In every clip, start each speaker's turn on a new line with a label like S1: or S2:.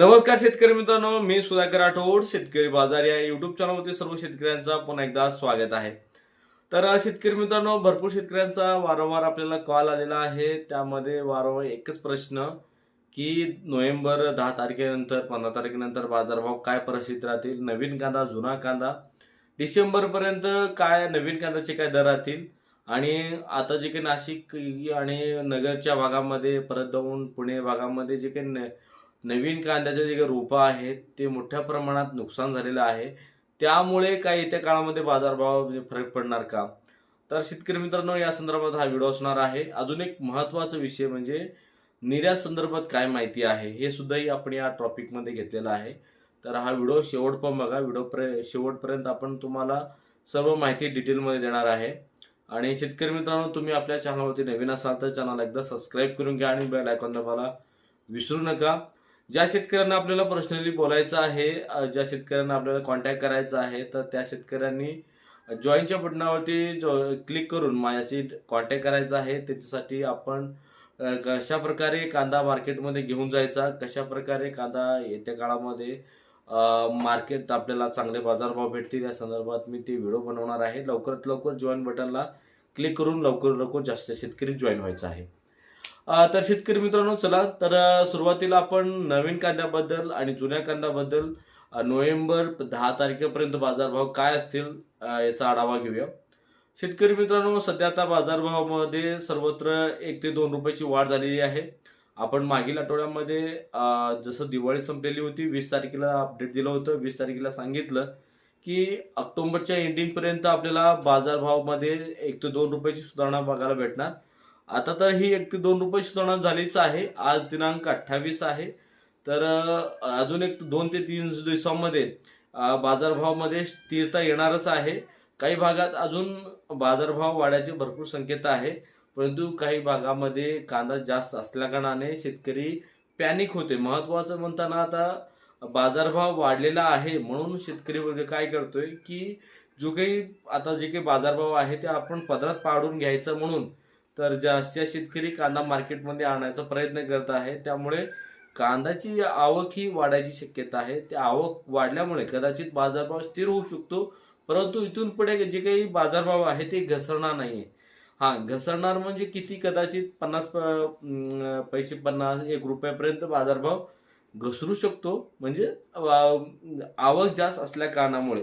S1: नमस्कार शेतकरी मित्रांनो मी सुधाकर राठोड शेतकरी बाजार या युट्यूब चॅनलवरती सर्व शेतकऱ्यांचा पुन्हा एकदा स्वागत आहे. तर शेतकरी मित्रांनो भरपूर शेतकऱ्यांचा वारंवार आपल्याला कॉल आलेला आहे. त्यामध्ये वारंवार एकच प्रश्न की नोव्हेंबर दहा तारखेनंतर पंधरा तारखेनंतर बाजारभाव काय परिस्थिती राहतील? नवीन कांदा जुना कांदा? डिसेंबरपर्यंत काय नवीन कांद्याचे काय दर राहतील? आणि आता जे काही नाशिक आणि नगरच्या भागामध्ये परत जाऊन पुणे भागामध्ये जे काही न- नवीन कांद्याचे जे काही रोपं आहेत ते मोठ्या प्रमाणात नुकसान झालेलं आहे. त्यामुळे काय येत्या काळामध्ये बाजारभाव म्हणजे फरक पडणार का? तर शेतकरी मित्रांनो या संदर्भात हा व्हिडिओ असणार आहे. अजून एक महत्त्वाचा विषय म्हणजे निर्यात संदर्भात काय माहिती आहे हे सुद्धाही आपण या टॉपिकमध्ये घेतलेलं आहे. तर हा व्हिडिओ शेवट पण बघा. व्हिडिओ प्रे शेवटपर्यंत आपण तुम्हाला सर्व माहिती डिटेलमध्ये देणार आहे. आणि शेतकरी मित्रांनो तुम्ही आपल्या चॅनलवरती नवीन असाल तर चॅनल एकदा सबस्क्राईब करून घ्या आणि बेल आयकॉन दाबायला विसरू नका. ज्या शेतकऱ्यांना आपल्याला पर्सनली बोलायचं आहे ज्या शेतकऱ्यांना आपल्याला कॉन्टॅक्ट करायचा आहे तर त्या शेतकऱ्यांनी जॉईनच्या बटनावरती जो क्लिक करून माझ्याशी कॉन्टॅक्ट करायचा आहे. त्याच्यासाठी आपण कशा प्रकारे कांदा मार्केटमध्ये घेऊन जायचा कशा प्रकारे कांदा येत्या काळामध्ये मार्केट आपल्याला चांगले बाजारभाव भेटतील या संदर्भात मी ते व्हिडिओ बनवणार आहे. लवकरात लवकर जॉईन बटनला क्लिक करून लवकर लवकर जास्त शेतकरी जॉईन व्हायचं आहे. तर शेतकरी मित्रांनो चला तर सुरुवातीला आपण नवीन कांद्याबद्दल आणि जुन्या कांद्याबद्दल नोव्हेंबर दहा तारखेपर्यंत बाजारभाव काय असतील याचा आढावा घेऊया. शेतकरी मित्रांनो सध्या आता बाजारभावामध्ये सर्वत्र एक ते दोन रुपयाची वाढ झालेली आहे. आपण मागील आठवड्यामध्ये जसं दिवाळी संपलेली होती वीस तारखेला अपडेट दिलं होतं वीस तारखेला सांगितलं की ऑक्टोबरच्या एंडिंगपर्यंत आपल्याला बाजारभावामध्ये एक ते दोन रुपयाची सुधारणा बघायला भेटणार. आता तर ही एक ते दोन रुपये सुधारणा झालीच आहे. आज दिनांक अठ्ठावीस आहे. तर अजून एक दोन ते तीन दिवसांमध्ये बाजारभावामध्ये स्थिरता येणारच आहे. काही भागात अजून बाजारभाव वाढायचे भरपूर संकेत आहे. परंतु काही भागामध्ये कांदा जास्त असल्याकारणाने शेतकरी पॅनिक होते. महत्वाचं म्हणताना आता बाजारभाव वाढलेला आहे. म्हणून शेतकरी वर्ग काय करतोय की जो काही आता जे काही बाजारभाव आहे ते आपण पदरात पाडून घ्यायचं म्हणून तर जास्त शेतकरी कांदा मार्केटमध्ये आणायचा प्रयत्न करत आहे त्यामुळे कांद्याची आवक ही वाढायची शक्यता आहे. त्या आवक वाढल्यामुळे कदाचित बाजारभाव स्थिर होऊ शकतो परंतु इथून पुढे जे काही बाजारभाव आहे ते घसरणार नाही हा घसरणार म्हणजे किती? कदाचित पन्नास प- पैसे पन्नास एक रुपयापर्यंत बाजारभाव घसरू शकतो. म्हणजे आवक जास्त असल्या कारणामुळे.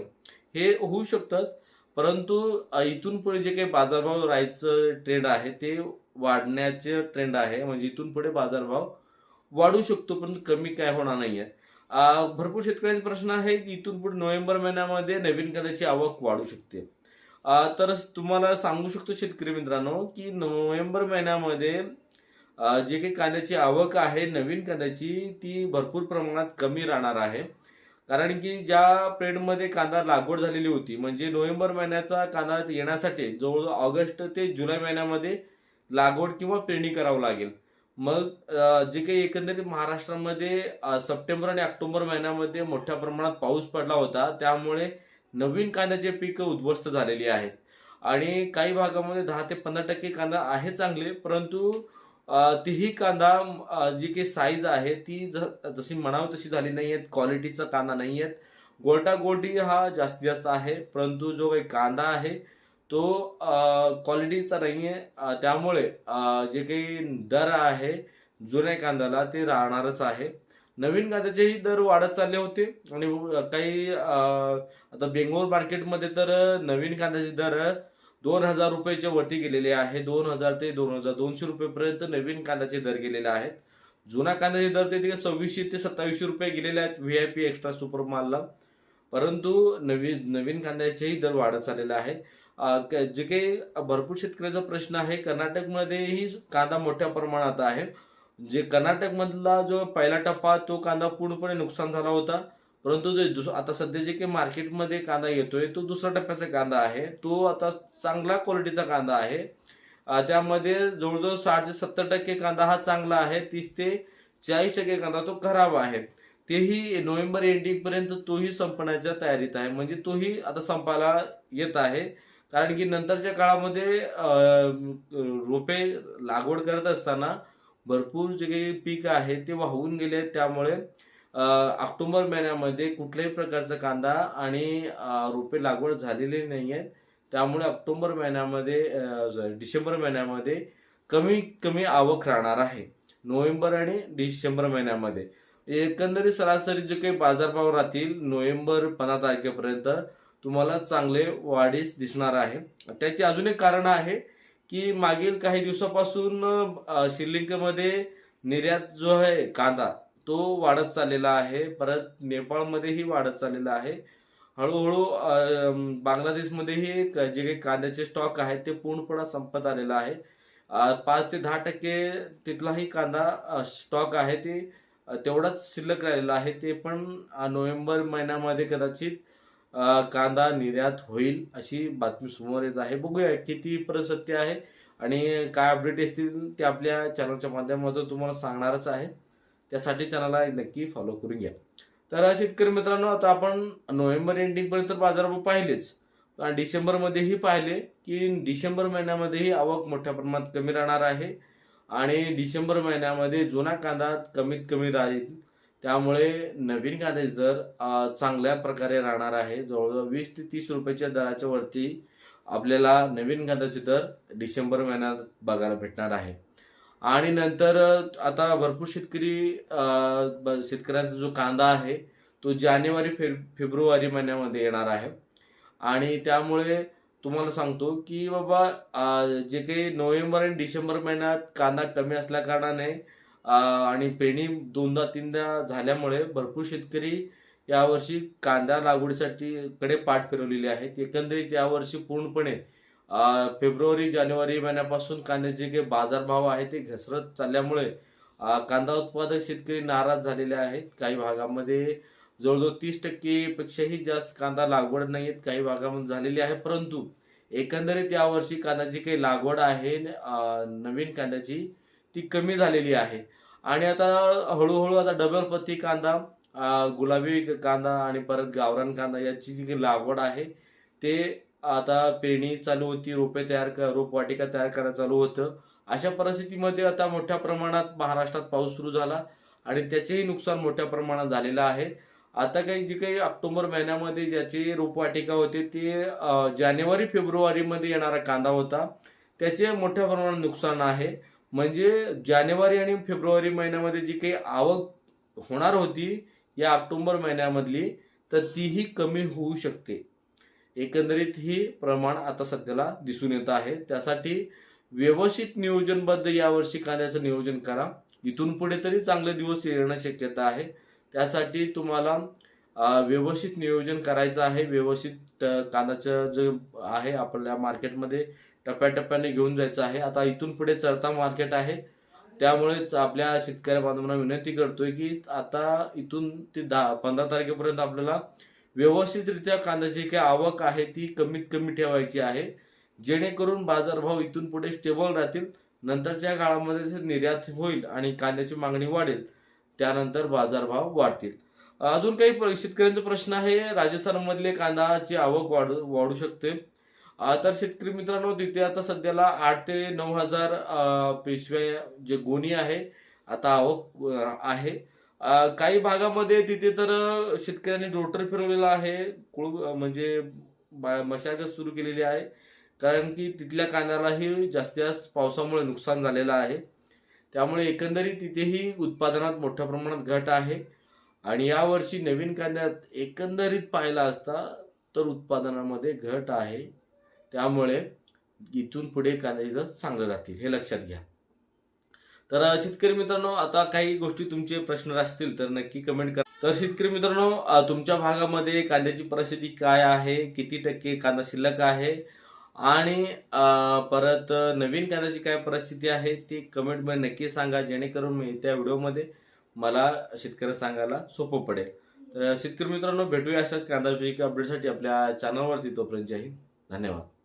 S1: हे होऊ शकतं परंतु इथून पुढे जे काही बाजारभाव राहायचं ट्रेंड आहे ते वाढण्याचे ट्रेंड आहे. म्हणजे इथून पुढे बाजारभाव वाढू शकतो पण कमी काय होणार नाही आहे भरपूर शेतकऱ्यांचा प्रश्न आहे की इथून पुढे नोव्हेंबर महिन्यामध्ये नवीन कांद्याची आवक वाढू शकते. तर तुम्हाला सांगू शकतो शेतकरी मित्रांनो की नोव्हेंबर महिन्यामध्ये जे काही कांद्याची आवक आहे नवीन कांद्याची ती भरपूर प्रमाणात कमी राहणार आहे. कारण की ज्या प्लेडमध्ये कांदा लागवड झालेली होती म्हणजे नोव्हेंबर महिन्याचा कांदा येण्यासाठी जवळजवळ ऑगस्ट ते जुलै महिन्यामध्ये लागवड किंवा पेरणी करावं लागेल. मग जे काही एकंदरीत महाराष्ट्रामध्ये सप्टेंबर आणि ऑक्टोबर महिन्यामध्ये मोठ्या प्रमाणात पाऊस पडला होता त्यामुळे नवीन कांद्याचे पीक उद्ध्वस्त झालेली आहेत. आणि काही भागामध्ये दहा ते पंधरा टक्के कांदा आहे चांगले परंतु तीही कांदा जी काही साईज आहे ती ज- जशी म्हणावं तशी झाली नाही आहेत क्वालिटीचा कांदा नाही आहेत गोटा गोटी हा जास्तीत जास्त आहे परंतु जो काही कांदा आहे तो क्वालिटीचा नाही आहे त्यामुळे जे काही दर आहे जुन्या कांद्याला ते राहणारच आहे. नवीन कांद्याचेही दर वाढत चालले होते आणि काही आता बेंगलोर मार्केटमध्ये तर नवीन कांद्याचे दर दोन हजार रुपयाच्या वरती गेलेले आहे. दोन हजार ते दोन हजार दोनशे रुपयेपर्यंत नवीन कांद्याचे दर गेलेले आहेत. जुना कांद्याचे दर ते तिथे सव्वीसशे ते सत्तावीसशे रुपये गेलेले आहेत V I P extra super मालला परंतु नवीन नवीन कांद्याचेही दर वाढत चाललेला आहे. जे काही भरपूर शेतकऱ्याचा प्रश्न आहे कर्नाटकमध्येही कांदा मोठ्या प्रमाणात आहे. जे कर्नाटकमधला जो पहिला टप्पा तो कांदा पूर्णपणे नुकसान झाला होता. परंतु जे दुस आता सध्या जे काही मार्केटमध्ये कांदा येतोय तो दुसऱ्या टप्प्याचा कांदा आहे. तो आता चांगला क्वालिटीचा कांदा आहे. त्यामध्ये जवळजवळ साठ ते सत्तर टक्के कांदा हा चांगला आहे. तीस ते चाळीस टक्के कांदा तो खराब आहे. तेही नोव्हेंबर एंडिंगपर्यंत तोही संपण्याच्या तयारीत आहे. म्हणजे तोही आता संपायला येत आहे. कारण की नंतरच्या काळामध्ये रोपे लागवड करत असताना भरपूर जे काही पीक आहे ते वाहून गेले आहेत. त्यामुळे ऑक्टोबर महिन्यामध्ये कुठल्याही प्रकारचा कांदा आणि रोपे लागवड झालेली नाही आहेत त्यामुळे ऑक्टोबर महिन्यामध्ये डिसेंबर महिन्यामध्ये कमी कमी आवक राहणार आहे. नोव्हेंबर आणि डिसेंबर महिन्यामध्ये. एकंदरीत सरासरी जे काही बाजारभाव राहतील नोव्हेंबर पंधरा तारखेपर्यंत तुम्हाला चांगले वाढीस दिसणार आहे. त्याचे अजून एक कारण आहे की मागील काही दिवसापासून श्रीलंकेमध्ये निर्यात जो आहे कांदा तो वाढत चाललेला आहे. परत नेपाळमध्येही वाढत चाललेला आहे. हळूहळू बांगलादेशमध्येही क- जे काही कांद्याचे स्टॉक आहेत ते पूर्णपणे संपत आलेला आहे. पाच ते दहा टक्के तिथलाही कांदा स्टॉक आहे ते तेवढाच शिल्लक राहिलेला आहे. ते पण नोव्हेंबर महिन्यामध्ये कदाचित कांदा निर्यात होईल अशी बातमी समोर येत आहे. बघूया किती परत सत्य आहे आणि काय अपडेट असतील ते आपल्या चॅनलच्या माध्यमातून तुम्हाला सांगणारच आहे. त्यासाठी चॅनलला नक्की फॉलो करून घ्या. तर शेतकरी मित्रांनो आता आपण नोव्हेंबर एंडिंगपर्यंत बाजारभाव पाहिलेच. आणि डिसेंबरमध्येही पाहिले की डिसेंबर महिन्यामध्येही आवक मोठ्या प्रमाणात कमी राहणार आहे. आणि डिसेंबर महिन्यामध्ये जुना कांदा कमीत कमी राहील. त्यामुळे नवीन कांद्याचे दर चांगल्या प्रकारे राहणार आहे जवळजवळ वीस ते तीस रुपयाच्या दराच्या वरती आपल्याला नवीन कांद्याचे दर डिसेंबर महिन्यात बघायला भेटणार आहे. आणि नंतर आता भरपूर शेतकरी शेतकऱ्यांचा जो कांदा आहे तो जानेवारी फेब फेब्रुवारी महिन्यामध्ये येणार आहे. आणि त्यामुळे तुम्हाला सांगतो की बाबा जे काही नोव्हेंबर आणि डिसेंबर महिन्यात कांदा कमी असल्याकारणाने आणि पेरणी दोनदा तीनदा झाल्यामुळे भरपूर शेतकरी यावर्षी कांदा लागवडीसाठी कडे पाठ फिरवलेली आहेत. एकंदरीत यावर्षी पूर्णपणे फेब्रुवारी जानेवारी महिन्यापासून कांद्याचे जे बाजारभाव आहे ते घसरत चालल्यामुळे कांदा उत्पादक शेतकरी नाराज झालेले आहेत. काही भागामध्ये जवळजवळ तीस टक्केपेक्षाही जास्त कांदा लागवड नाही आहेत काही भागामध्ये झालेली आहे. परंतु एकंदरीत यावर्षी कांद्याची काही लागवड आहे. नवीन कांद्याची ती कमी झालेली आहे. आणि आता हळूहळू आता डबल पत्ती कांदा गुलाबी कांदा आणि परत गावरान कांदा याची जी काही लागवड आहे ते आता पेरणी चालू होती रोपे तयार कर रोपवाटिका तयार करायला चालू होतं. अशा परिस्थितीमध्ये आता मोठ्या प्रमाणात महाराष्ट्रात पाऊस सुरू झाला आणि त्याचेही नुकसान मोठ्या प्रमाणात झालेलं आहे. आता काही जे काही ऑक्टोबर महिन्यामध्ये ज्याची रोपवाटिका होते ते जानेवारी फेब्रुवारीमध्ये येणारा कांदा होता. त्याचे मोठ्या प्रमाणात नुकसान आहे. म्हणजे जानेवारी आणि फेब्रुवारी महिन्यामध्ये जी काही आवक होणार होती या ऑक्टोबर महिन्यामधली तर तीही कमी होऊ शकते. एकंदरीत ही प्रमाण आता सध्याला दिसून येत आहे. त्यासाठी व्यवस्थित नियोजनबद्ध यावर्षी कांद्याचं नियोजन करा. इथून पुढे तरी चांगले दिवस येणं शक्यता आहे. त्यासाठी तुम्हाला व्यवस्थित नियोजन करायचं आहे. व्यवस्थित कांदाचं कांद्याचं जे आहे आपल्या मार्केटमध्ये टप्प्याटप्प्याने घेऊन जायचं आहे. आता इथून पुढे चढता मार्केट आहे. त्यामुळेच आपल्या शेतकऱ्या बांधवांना विनंती करतोय की आता इथून ते दहा पंधरा तारखेपर्यंत आपल्याला व्यवस्थितरित्या कांद्याची काही आवक आहे ती कमीत कमी ठेवायची आहे. जेणेकरून बाजारभाव इथून पुढे स्टेबल राहतील. नंतरच्या काळामध्ये निर्यात होईल आणि कांद्याची मागणी वाढेल. त्यानंतर बाजारभाव वाढतील. अजून काही प्र- शेतकऱ्यांचा प्रश्न आहे. राजस्थानमधले कांदाची आवक वाढू वाढू शकते. तर शेतकरी मित्रांनो तिथे आता सध्याला आठ ते नऊ हजार पेशव्या जे गोणी आहे आता आवक आहे. काही भागामध्ये तिथे तर शेतकऱ्यांनी रोटर फिरवलेला आहे. कुळ म्हणजे मशागत सुरू केलेली आहे. कारण की तिथल्या कांद्यालाही जास्तीत जास्त पावसामुळे नुकसान झालेलं आहे. त्यामुळे एकंदरीत तिथेही उत्पादनात मोठ्या प्रमाणात घट आहे. आणि यावर्षी नवीन कांद्यात एकंदरीत पाहिला असता तर उत्पादनामध्ये घट आहे. त्यामुळे इथून पुढे कांद्याचं चांगलं राहतील हे लक्षात घ्या. तर शेतकरी मित्रांनो आता काही गोष्टी तुमचे प्रश्न असतील तर नक्की कमेंट करा. तर शेतकरी मित्रांनो तुमच्या भागामध्ये कांद्याची परिस्थिती काय आहे? किती टक्के कांदा शिल्लक आहे? आणि परत नवीन कांद्याची काय परिस्थिती आहे ती कमेंटमध्ये नक्की सांगा जेणेकरून मी त्या व्हिडिओमध्ये मला शेतकऱ्या सांगायला सोपं पडेल. तर शेतकरी मित्रांनो भेटूया अशाच कांदा अपडेटसाठी आपल्या चॅनलवरती तोपर्यंत जाईल धन्यवाद.